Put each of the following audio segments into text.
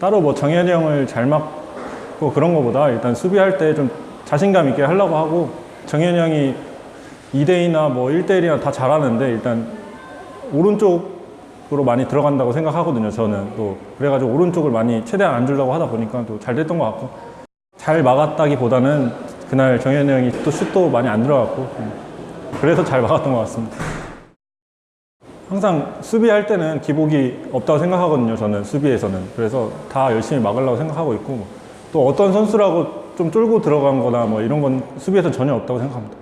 따로 뭐 정현이 형을 잘 막고 그런 거보다 일단 수비할 때 좀 자신감 있게 하려고 하고 정현이 형이 2대2나 뭐 1대1이나 다 잘하는데 일단 오른쪽으로 많이 들어간다고 생각하거든요 저는. 또 그래가지고 오른쪽을 많이 최대한 안 주려고 하다 보니까 또 잘 됐던 것 같고. 잘 막았다기보다는 그날 정현이 형이 또 슛도 많이 안 들어갔고. 음, 그래서 잘 막았던 것 같습니다 항상 수비할 때는 기복이 없다고 생각하거든요 저는 수비에서는. 그래서 다 열심히 막으려고 생각하고 있고 또 어떤 선수라고 좀 쫄고 들어간 거나 뭐 이런 건 수비에서 전혀 없다고 생각합니다.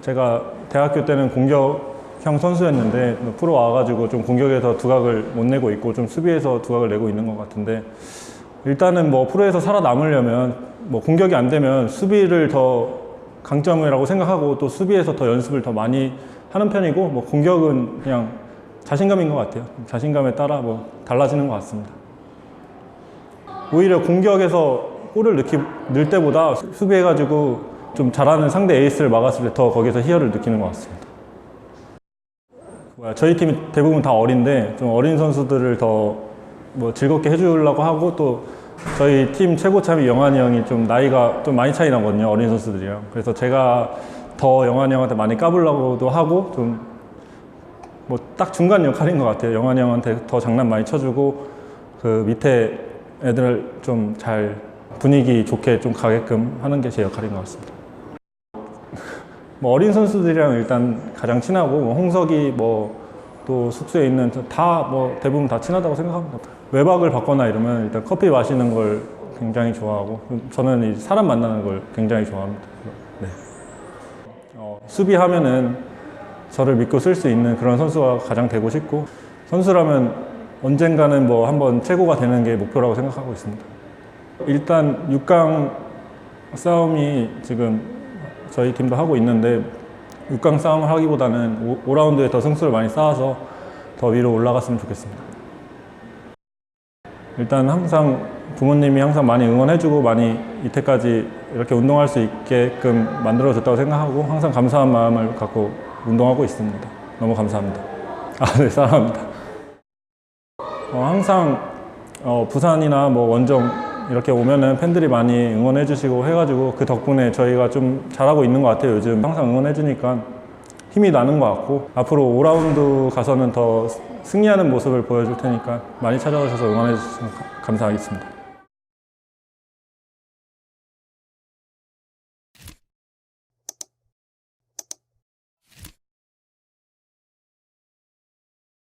제가 대학교 때는 공격형 선수였는데 프로 와가지고 좀 공격에서 두각을 못 내고 있고 좀 수비에서 두각을 내고 있는 것 같은데 일단은 뭐 프로에서 살아남으려면 뭐 공격이 안 되면 수비를 더 강점이라고 생각하고 또 수비에서 더 연습을 더 많이 하는 편이고 뭐 공격은 그냥 자신감인 것 같아요. 자신감에 따라 뭐 달라지는 것 같습니다. 오히려 공격에서 골을 넣기, 넣을 때보다 수- 수비해가지고 좀 잘하는 상대 에이스를 막았을 때 더 거기서 희열을 느끼는 것 같습니다. 저희 팀이 대부분 다 어린데 좀 어린 선수들을 더 뭐 즐겁게 해주려고 하고 또 저희 팀 최고 참이 영환이 형이 좀 나이가 좀 많이 차이 나거든요 어린 선수들이랑 그래서 제가 더 영환이 형한테 많이 까불려고도 하고 좀 뭐 딱 중간 역할인 것 같아요 영환이 형한테 더 장난 많이 쳐주고 그 밑에 애들 좀 잘 분위기 좋게 좀 가게끔 하는 게 제 역할인 것 같습니다. 뭐 어린 선수들이랑 일단 가장 친하고 뭐 홍석이 뭐 또 숙소에 있는 다 뭐 대부분 다 친하다고 생각합니다. 외박을 받거나 이러면 일단 커피 마시는 걸 굉장히 좋아하고 저는 이 사람 만나는 걸 굉장히 좋아합니다. 네. 어, 수비하면은 저를 믿고 쓸 수 있는 그런 선수가 가장 되고 싶고 선수라면 언젠가는 뭐 한번 최고가 되는 게 목표라고 생각하고 있습니다. 일단 6강 싸움이 지금 저희 팀도 하고 있는데 6강 싸움을 하기보다는 5, 라운드에 더 승수를 많이 쌓아서 더 위로 올라갔으면 좋겠습니다. 일단 항상 부모님이 항상 많이 응원해주고 많이 이때까지 이렇게 운동할 수 있게끔 만들어줬다고 생각하고 항상 감사한 마음을 갖고 운동하고 있습니다. 너무 감사합니다. 아, 네, 사랑합니다. 어, 항상 어, 부산이나 뭐 원정 이렇게 오면은 팬들이 많이 응원해 주시고 해가지고 그 덕분에 저희가 좀 잘하고 있는 것 같아요. 요즘 항상 응원해 주니까 힘이 나는 것 같고 앞으로 5라운드 가서는 더 승리하는 모습을 보여줄 테니까 많이 찾아오셔서 응원해 주시면 가- 감사하겠습니다